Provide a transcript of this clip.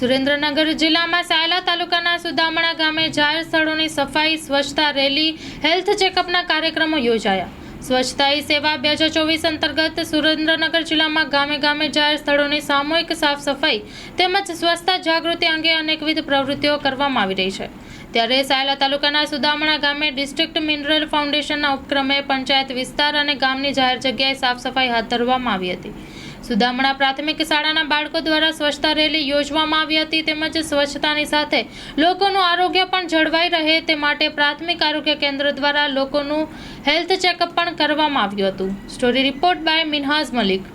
સુરેન્દ્રનગર જિલ્લામાં સાયલા તાલુકાના સુદામણા ગામે જાહેર સ્થળોની સફાઈ, સ્વચ્છતા રેલી, હેલ્થ ચેકઅપના કાર્યક્રમો યોજાયા. સ્વચ્છતા સેવા બે હજાર ચોવીસ અંતર્ગત સુરેન્દ્રનગર જિલ્લામાં ગામે ગામે જાહેર સ્થળોની સામૂહિક સાફ સફાઈ તેમજ સ્વચ્છતા જાગૃતિ અંગે અનેકવિધ પ્રવૃત્તિઓ કરવામાં આવી રહી છે. ત્યારે સાયલા તાલુકાના સુદામણા ગામે ડિસ્ટ્રિક્ટ મિનરલ ફાઉન્ડેશનના ઉપક્રમે પંચાયત વિસ્તાર અને ગામની જાહેર જગ્યાએ સાફ સફાઈ હાથ ધરવામાં આવી હતી. સુદામણા પ્રાથમિક શાળાના બાળકો દ્વારા સ્વચ્છતા રેલી યોજવામાં આવી હતી તેમજ સ્વચ્છતાની સાથે લોકોનું આરોગ્ય પણ જળવાઈ રહે તે માટે પ્રાથમિક આરોગ્ય કેન્દ્ર દ્વારા લોકોનું હેલ્થ ચેકઅપ પણ કરવામાં આવ્યું હતું. Story report by Minhaz Malik.